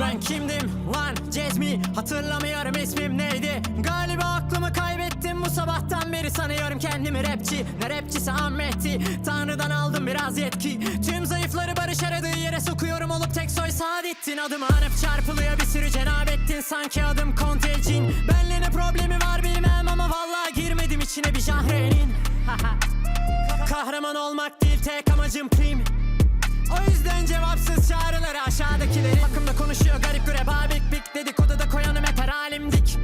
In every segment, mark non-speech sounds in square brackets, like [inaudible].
Ben kimdim lan? Cezmi Hatırlamıyorum ismim neydi? Galiba aklımı kaybettim. Bu sabahtan beri Sanıyorum kendimi rapçi. Ne rapçisi Ahmet'i? Tanrıdan aldım biraz yetki. Tüm zayıfları barış aradığı yere sokuyorum Olup tek soy Saadettin. Adımı anıp çarpılıyor bir sürü cenabettin Sanki adım Contagion. Benle ne problemi var bilmem ama Vallahi girmedim içine bir jahrenin. [laughs] Kahraman olmak değil tek amacım prim o yüzden cevapsız çağrıları aşağıdakileri. Hakkımda konuşuyor garip grep abik bik Dedikodu da koyanım hep her halimdik.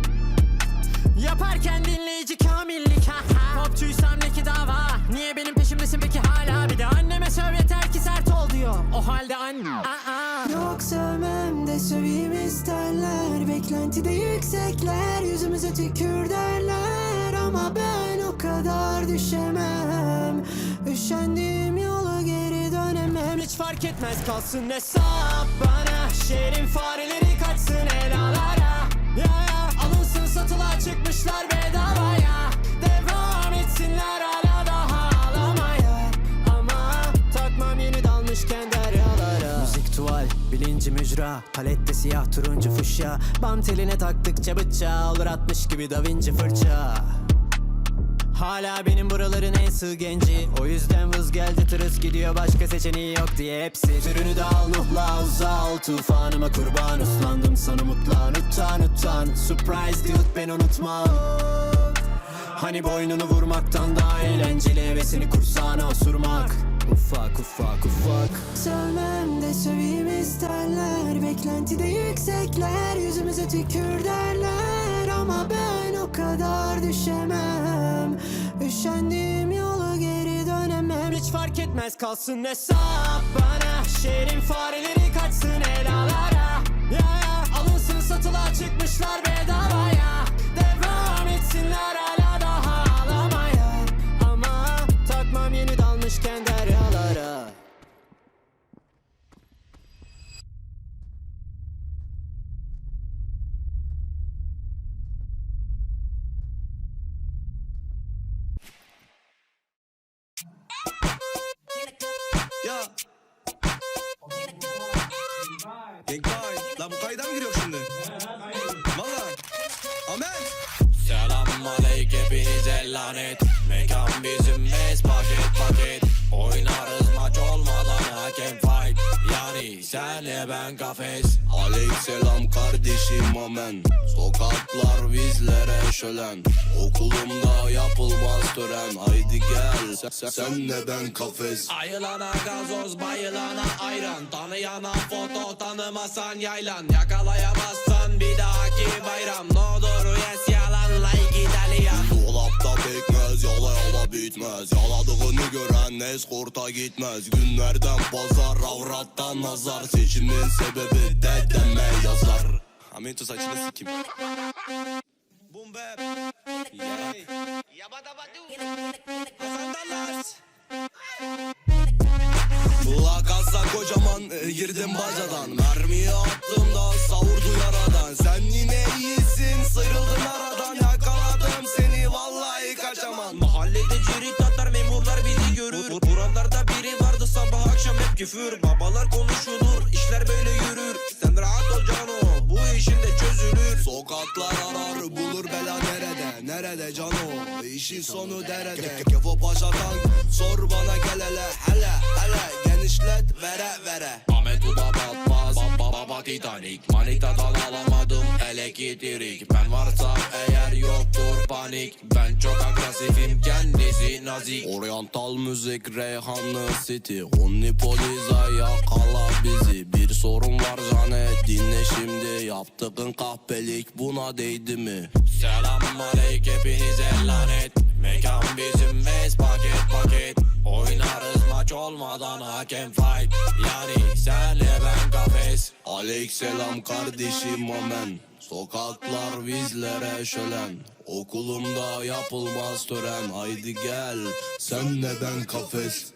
Yaparken dinleyici kamillik ha ha. Popçuysam ne ki dava. Niye benim peşimdesin peki hala? Bir de anneme söv yeter ki sert ol diyor. O halde anne Aa. Yok sevmem de söveyim isterler. Beklentide yüksekler. Yüzümüze tükür derler. Ama ben o kadar düşemem. Üşendiğim fark etmez kalsın hesap bana. Şehrin fareleri kaçsın helalara. Ya ya. Alınsın satılığa çıkmışlar bedavaya. Devam etsinler hala daha ağlamaya. Ama takmam yeni dalmışken deryalara Müzik tuval, bilinci mücra. Palette siyah, turuncu, fuşya Bant eline taktıkça bıçağı Olur atmış gibi Da Vinci fırça Hala benim buraların en sığ genci. O yüzden vız geldi tırıs gidiyor başka seçeneği yok diye hepsi. Türünü de al nuhla uza ol tufanıma kurban Uslandım sana mutlan. Utan utan. Surprise dude ben unutmam. Hani boynunu vurmaktan daha eğlenceli Hevesini kursağına osurmak. Ufak ufak ufak. Sevmem de söveyim isterler. Beklentide yüksekler Yüzümüze tükür derler Ama ben o kadar düşemem. Üşendiğim yola geri dönemem. Hiç fark etmez kalsın hesap bana. Şehrin fareleri kaçsın helalara Ya ya alınsın satılığa çıkmışlar Ya. Gang boy. La bu giriyor şimdi? Valla. Ahmet. Selam aleyküm hepinize lanet Mekan bizim mes paket paket Oynarız maç olmadan hakem Yani senle ben kafes. Aleykümselam kardeşim amen. Sokaklar bizlere şölen. Okulumda yapılmaz tören. Haydi gel sen, sen, senle ben kafes. Ayılana gazoz bayılana ayran. Tanıyana foto tanımasan yaylan. Yakalayamazsan bir dahaki bayram. Ne olur yes yalan like İtalyan Dolapta pekmez yala yala bitmez. Yaladığını gören eskorta gitmez. Günlerden pazar avrattan nazar. Seçimin sebebi dedeme yazar. Amintu saçını sikim Boom bap Yeah Hasan Dallas Plakasa kocaman e, girdim bacadan küfür Babalar konuşulur işler böyle yürür. Sen rahat ol cano bu işin de çözülür. Sokaklar arar bulur bela nerede Nerede cano? İşin sonu derede Kefo paşadan sor bana gel hele Hele hele. Genişlet vere vere. Ahmet Uda batmaz Baba Titanic Manitadan alamadım elektrik Ben varsam eğer yoktur panik. Ben çok agresifim kendisi nazik. Oriental müzik Reyhanlı City. Unipoliza yakala bizi. Bir sorun var Janet dinle şimdi. Yaptığın kahpelik buna değdi mi? Selam aleyküm hepinize lanet. Mekan bizim mes paket paket. Oynarız maç olmadan hakem fight ben kafes Aleykselam kardeşim amen Sokaklar bizlere şölen. Okulumda yapılmaz tören. Haydi gel senle ben kafes